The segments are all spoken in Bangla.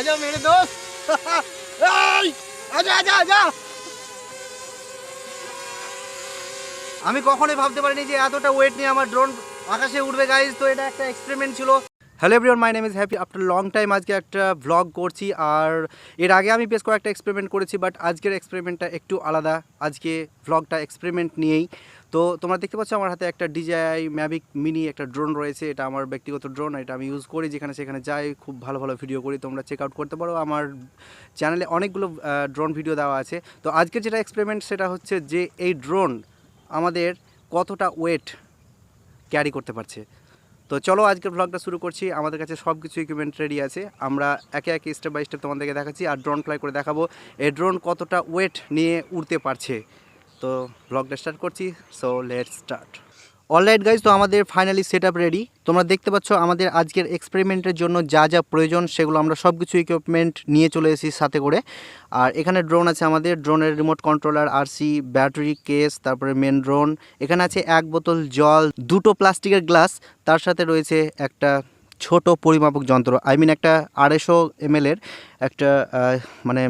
आजा मेरे दोस्त এই, आजा आजा आजा আমি কখনোই ভাবতে পারিনি যে এতটা ওয়েট নিয়ে আমার ড্রোন আকাশে উঠবে গাইজ তো এটা একটা এক্সপেরিমেন্ট ছিল Hello everyone my name is Happy after long time আজকে একটা ভ্লগ করছি আর এর আগে আমি বেশ কয়েকটা এক্সপেরিমেন্ট করেছি বাট আজকের এক্সপেরিমেন্টটা একটু আলাদা। আজকে ভ্লগটা এক্সপেরিমেন্ট নিয়েই। তো তোমরা দেখতে পাচ্ছ আমার হাতে একটা ডিজাই ম্যাভিক মিনি একটা ড্রোন রয়েছে। এটা আমার ব্যক্তিগত ড্রোন এটা আমি ইউজ করি। যেখানে সেখানে যাই, খুব ভালো ভালো ভিডিও করি। তোমরা চেক আউট করতে পারো। আমার চ্যানেলে অনেকগুলো ড্রোন ভিডিও দেওয়া আছে। তো আজকের যেটা এক্সপেরিমেন্ট সেটা হচ্ছে যে এই ড্রোন আমাদের কতটা ওয়েট ক্যারি করতে পারছে। তো চলো আজকের ব্লগটা শুরু করছি। আমাদের কাছে সব কিছু ইকুইপমেন্ট রেডি আছে। আমরা একে একে স্টেপ বাই স্টেপ তোমাদেরকে দেখাচ্ছি আর ড্রোন ফ্লাই করে দেখাবো। এ ড্রোন কতটা ওয়েট নিয়ে উড়তে পারছে। তো ব্লগটা স্টার্ট করছি। So let start alright guys তো আমাদের ফাইনালি সেট রেডি তোমরা দেখতে পাচ্ছ আমাদের আজকের এক্সপেরিমেন্টের জন্য যা যা প্রয়োজন, সেগুলো আমরা সব কিছু ইকুইপমেন্ট নিয়ে চলে এসেছি সাথে করে। আর এখানে ড্রোন আছে আমাদের ড্রোনের remote controller RC battery case তারপরে মেন ড্রোন এখানে আছে এক বোতল জল, দুটো প্লাস্টিকের গ্লাস তার সাথে রয়েছে একটা ছোট পরিমাপক যন্ত্র আই মিন একটা আড়াইশো এমএলের একটা মানে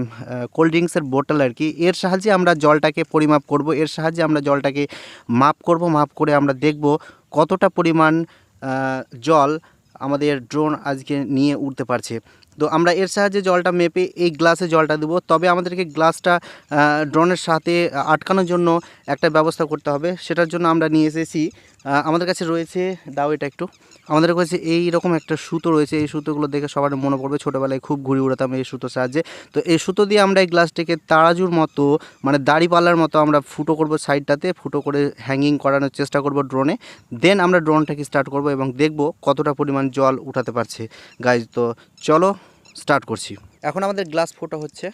কোল্ড ড্রিঙ্কসের বোতল আর কি। এর সাহায্যে আমরা জলটাকে পরিমাপ করব, এর সাহায্যে আমরা জলটাকে মাপ করব, মাপ করে আমরা দেখব কতটা পরিমাণ জল আমাদের ড্রোন আজকে নিয়ে উঠতে পারছে। তো আমরা এর সাহায্যে জলটা মেপে এই গ্লাসে জলটা দেবো। তবে আমাদেরকে গ্লাসটা ড্রোনের সাথে আটকানোর জন্য একটা ব্যবস্থা করতে হবে। সেটার জন্য আমরা নিয়ে এসেছি। আমাদের কাছে রয়েছে, দাও এটা একটু। আমাদের কাছে এই রকম একটা সুতো রয়েছে। এই সুতোগুলো দেখে সবার মনে পড়বে, ছোটোবেলায় খুব ঘুরে উড়াতাম এই সুতোর সাহায্যে। তো এই সুতো দিয়ে আমরা এই গ্লাসটিকে তাড়াজুর মতো মানে দাড়ি পাল্লার মতো আমরা ফুটো করব সাইডটাতে, ফুটো করে হ্যাঙ্গিং করানোর চেষ্টা করব ড্রোনে। দেন আমরা ড্রোনটাকে স্টার্ট করব এবং দেখব কতটা পরিমাণ জল উঠাতে পারছে। গাইজ তো চলো স্টার্ট করছি। এখন আমাদের গ্লাস ফোটো হচ্ছে।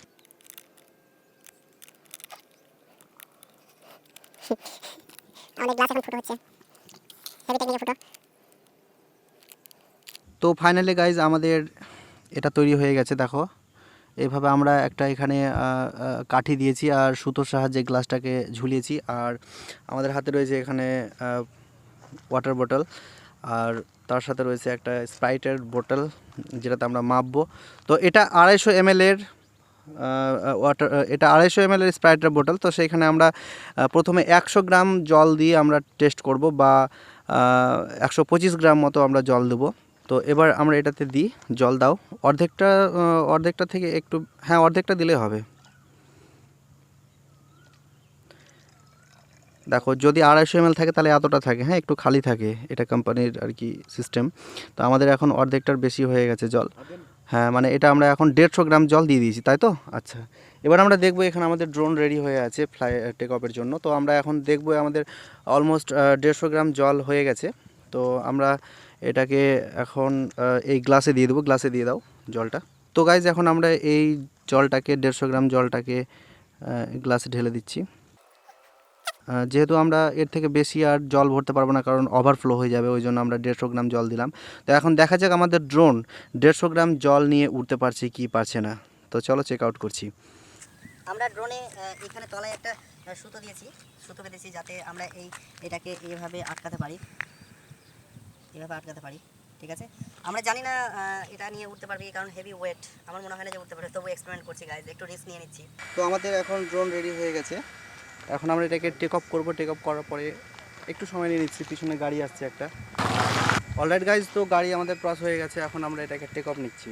আমাদের গ্লাস এখন ফুটো হচ্ছে। হেভি টেকনিকের ফুটো। তো ফাইনালি গাইজ আমাদের এটা তৈরি হয়ে গেছে দেখো। এইভাবে আমরা একটা এখানে কাঠি দিয়েছি আর সুতোর সাহায্যে গ্লাসটাকে ঝুলিয়েছি। আর আমাদের হাতে রয়েছে এখানে ওয়াটার বোতল আর তার সাথে রয়েছে একটা স্প্রাইটের বোতল যেটাতে আমরা মাপবো। তো এটা আড়াইশো এমএলের ওয়াটার এটা আড়াইশো এমএলের স্প্রাইটের বোতল। তো সেইখানে আমরা প্রথমে একশো গ্রাম জল দিয়ে আমরা টেস্ট করব বা একশো পঁচিশ গ্রাম মতো আমরা জল দেবো। তো এবার আমরা এটাতে দিই, জল দাও। অর্ধেকটা অর্ধেকটা থেকে একটু হ্যাঁ অর্ধেকটা দিলে হবে। দেখো, যদি আড়াইশো এমএল থাকে তাহলে এতটা থাকে হ্যাঁ একটু খালি থাকে এটা কোম্পানির আর কি সিস্টেম তো আমাদের এখন অর্ধেকটার বেশি হয়ে গেছে জল। হ্যাঁ মানে এটা আমরা এখন দেড়শো গ্রাম জল দিয়ে দিয়েছি, তাই তো? আচ্ছা এবার আমরা দেখব এখানে আমাদের ড্রোন রেডি হয়ে আছে ফ্লাই টেক অফের জন্য। তো আমরা এখন দেখব আমাদের অলমোস্ট দেড়শো গ্রাম জল হয়ে গেছে। তো আমরা এটাকে এখন এই গ্লাসে দিয়ে দেবো গ্লাসে দিয়ে দাও জলটা। তো গাইজ এখন আমরা এই জলটাকে, দেড়শো গ্রাম জলটাকে গ্লাসে ঢেলে দিচ্ছি। যেহেতু আমরা এর থেকে বেশি আর জল ভরতে পারব না কারণ ওভারফ্লো হয়ে যাবে ওই জন্য আমরা দেড়শো গ্রাম জল দিলাম। তো এখন দেখা যাক আমাদের ড্রোন দেড়শো গ্রাম জল নিয়ে উঠতে পারছে কি পারছে না। তো চলো চেক আউট করছি। আমরা ড্রোনে এখানে তলায় একটা সুতো দিয়েছি। সুতো বেঁধেছি যাতে আমরা এই এটাকে এইভাবে আটকাতে পারি। এইভাবে আটকাতে পারি ঠিক আছে? আমরা জানি না এটা নিয়ে উঠতে পারবে কারণ হেভি ওয়েট আমার মনে হয় না যে উঠতে পারবে তবু এক্সপেরিমেন্ট করছি গাইজ একটু রিস্ক নিয়ে নিচ্ছি। তো আমাদের এখন ড্রোন রেডি হয়ে গেছে। এখন আমরা এটাকে টেক অফ করব টেক অফ করার পরে একটু সময় নিয়ে নিচ্ছি পিছনে গাড়ি আসছে একটা। অলরেড গাইজ তো গাড়ি আমাদের ক্রস হয়ে গেছে এখন আমরা এটাকে টেক অফ নিচ্ছি।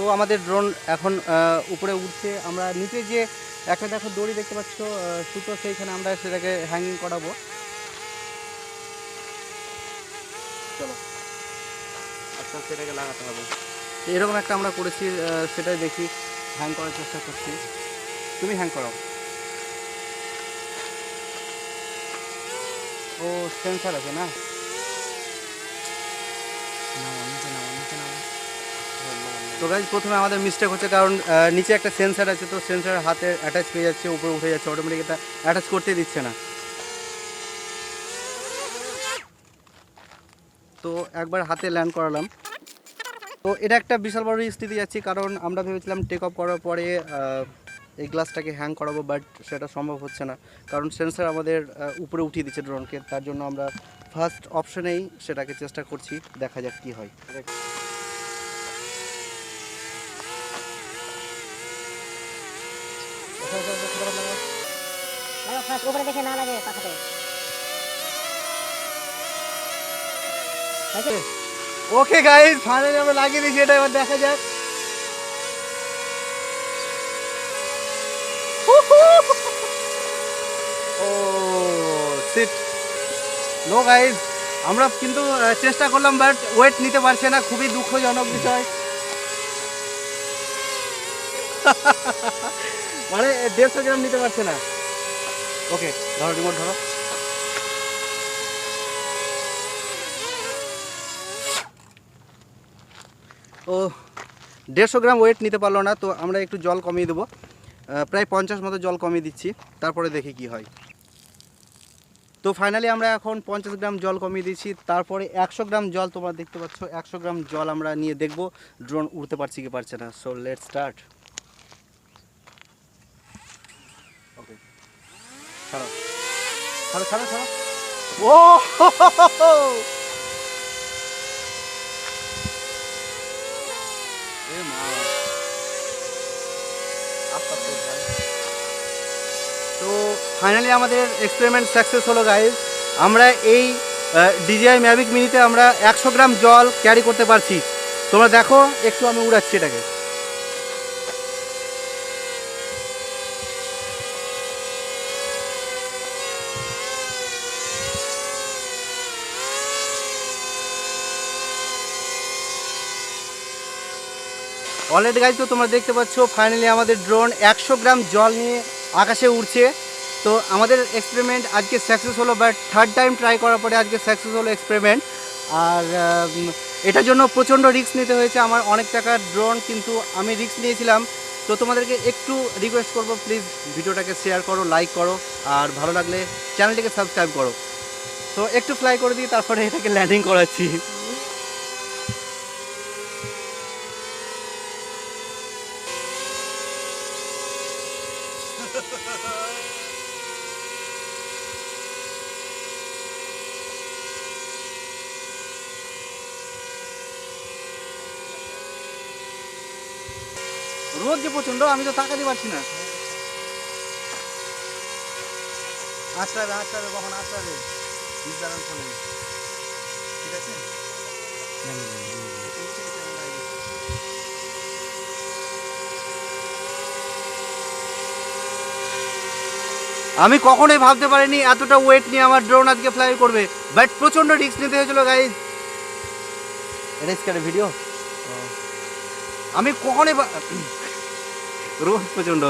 তো আমাদের ড্রোন এখন উপরে উঠছে। আমরা নিচে যে একটা দেখো দড়ি দেখতে পাচ্ছ সুতো, সেইখানে আমরা সেটাকে হ্যাঙ্গিং করাবো। চলো। আস্তে এটাকে লাগাতে হবে। এরকম একটা আমরা করেছি সেটাই দেখি। হ্যাং করার চেষ্টা করছি। তুমি হ্যাং করাও। ও সেন্সার আছে না। তো গাইজ প্রথমে আমাদের মিস্টেক হচ্ছে কারণ নিচে একটা সেন্সার আছে, তো সেন্সার হাতে অ্যাটাচ পেয়ে যাচ্ছে, উপরে উঠে যাচ্ছে অটোমেটিক এটা অ্যাটাচ করতে দিচ্ছে না। তো একবার হাতে ল্যান্ড করালাম। তো এটা একটা বিশাল বড় স্থিতি যাচ্ছি, কারণ আমরা ভেবেছিলাম টেক অফ করার পরে এই গ্লাসটাকে হ্যাং করাবো বাট সেটা সম্ভব হচ্ছে না। কারণ সেন্সার আমাদের উপরে উঠিয়ে দিচ্ছে ড্রোনকে তার জন্য আমরা ফার্স্ট অপশনেই সেটাকে চেষ্টা করছি, দেখা যাক কী হয়। লাগো উপরে দেখে না লাগে পাখাতে। ওকে গাইজ ফাইনালি আমরা লাগিয়ে দিয়েছি, এটা এবার দেখা যাক। ও সিট নো গাইজ আমরা কিন্তু চেষ্টা করলাম বাট ওয়েট নিতে পারছে না, খুবই দুঃখজনক বিষয়। মানে দেড়শো গ্রাম নিতে পারছে না। ওকে, ধরো রিমোট ধরো। ও, দেড়শো গ্রাম ওয়েট নিতে পারল না, তো আমরা একটু জল কমিয়ে দেবো। প্রায় পঞ্চাশ মতো জল কমিয়ে দিচ্ছি, তারপরে দেখি কি হয়। তো ফাইনালি আমরা এখন পঞ্চাশ গ্রাম জল কমিয়ে দিচ্ছি তারপরে একশো গ্রাম জল তোমরা দেখতে পাচ্ছ, একশো গ্রাম জল আমরা নিয়ে দেখব। ড্রোন উড়তে পারছি কি পারছে না সো লেট স্টার্ট ছাড়ো। ছাড়ো ছাড়ো ছাড়ো। ও। তো ফাইনালি আমাদের এক্সপেরিমেন্ট সাকসেস হলো গাইজ আমরা এই ডিজিআই ম্যাভিক মিনিতে আমরা একশো গ্রাম জল ক্যারি করতে পারছি। তোমরা দেখো একটু আমি উড়াচ্ছি এটাকে। অলরেডি গাইজ তো তোমরা দেখতে পাচ্ছ ফাইনালি আমাদের ড্রোন একশো গ্রাম জল নিয়ে আকাশে উড়ছে। তো আমাদের এক্সপেরিমেন্ট আজকে সাকসেস হলো বাট থার্ড টাইম ট্রাই করার পরে আজকে সাকসেস হলো এক্সপেরিমেন্ট আর এটার জন্য প্রচণ্ড রিস্ক নিতে হয়েছে। আমার অনেক টাকার ড্রোন কিন্তু আমি রিস্ক নিয়েছিলাম। তো তোমাদেরকে একটু রিকোয়েস্ট করব প্লিজ ভিডিওটাকে শেয়ার করো লাইক করো, আর ভালো লাগলে চ্যানেলটিকে সাবস্ক্রাইব করো। তো একটু ফ্লাই করে দিই, তারপরে এটাকে ল্যান্ডিং করাচ্ছি। রোদ যে প্রচণ্ড আমি তো তাকাতে পারছি না। আটটাবে আটটাবে কখন আটটাবে বিদ্যালয় চলে ঠিক আছে নিচে নিচে আমরা আগে। আমি কখনোই ভাবতে পারিনি এতটা ওয়েট নিয়ে আমার ড্রোন আজকে ফ্লাই করবে। বাট প্রচণ্ড রিস্ক নিতে হয়েছিল গাইজ এটা ভিডিও আমি কখনোই রোদ প্রচণ্ড।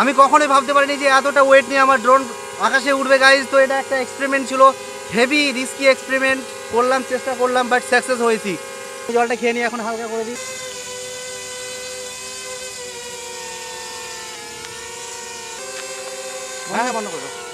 আমি কখনোই ভাবতে পারিনি যে এতটা ওয়েট নিয়ে আমার ড্রোন আকাশে উঠবে গাইজ তো এটা একটা এক্সপেরিমেন্ট ছিল। হেভি রিস্কি এক্সপেরিমেন্ট করলাম চেষ্টা করলাম বাট সাকসেস হয়েছি। জলটা খেয়ে নিয়ে এখন হালকা করে দিই। হ্যাঁ হ্যাঁ বন্ধ করো।